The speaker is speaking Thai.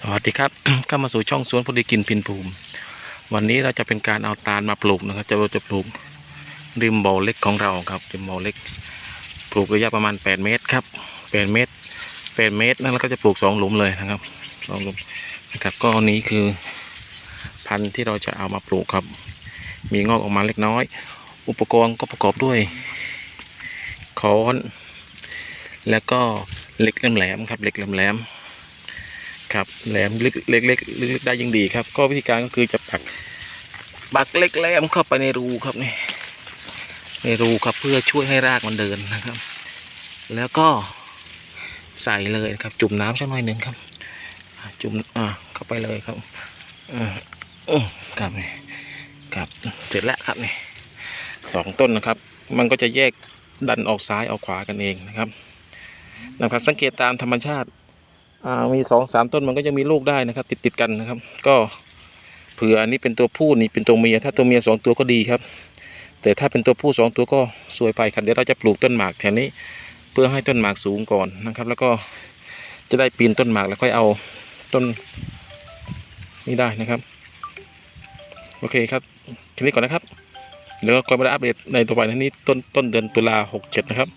สวัสดีครับ เข้ามาสู่ช่องสวนพอดีกินพินภูมิ วันนี้เราจะเป็นการเอาตาลมาปลูกนะครับ จะเราจะปลูกริมบ่อเล็กของเราครับริมบ่อเล็ก ปลูกระยะประมาณ 8 เมตรครับ 8 เมตร 8 เมตรนั่นเราก็จะปลูกสองหลุมเลยนะครับสองหลุมนะครับก็อันนี้คือพันธุ์ที่เราจะเอามาปลูกครับ มีงอกออกมาเล็กน้อย อุปกรณ์ก็ประกอบด้วยค้อน แล้วก็เหล็กแหลมๆครับเหล็กแหลมๆ ครับแหลมเล็กเล็กเล็กเล็กได้ยิ่งดีครับ ก็วิธีการก็คือจะปักปักเล็กแหลมเข้าไปในรูครับนี่ในรูครับเพื่อช่วยให้รากมันเดินนะครับ แล้วก็ใส่เลยครับ จุ่มน้ำสักหน่อยหนึ่งครับจุ่มอ่าเข้าไปเลยครับอืมอืมครับนี่ครับเสร็จแล้วครับนี่สองต้นนะครับ มันก็จะแยกดันออกซ้ายออกขวากันเองนะครับนะครับ สังเกตตามธรรมชาติ มีสองสามต้นมันก็ยังมีลูกได้นะครับ ติดติดกันนะครับ ก็เผื่ออันนี้เป็นตัวผู้นี่เป็นตัวเมีย ถ้าตัวเมียสองตัวก็ดีครับ แต่ถ้าเป็นตัวผู้สองตัวก็สวยไปครับเดี๋ยวเราจะปลูกต้นหมากแถวนี้เพื่อให้ต้นหมากสูงก่อนนะครับ แล้วก็จะได้ปีนต้นหมากแล้วค่อยเอาต้นนี้ได้นะครับ โอเคครับทีนี้ก่อนนะครับเดี๋ยวก็คอยมาอัปเดตในตัวไปนะนี้ต้นต้นเดือนตุลาหกเจ็ดนะครับ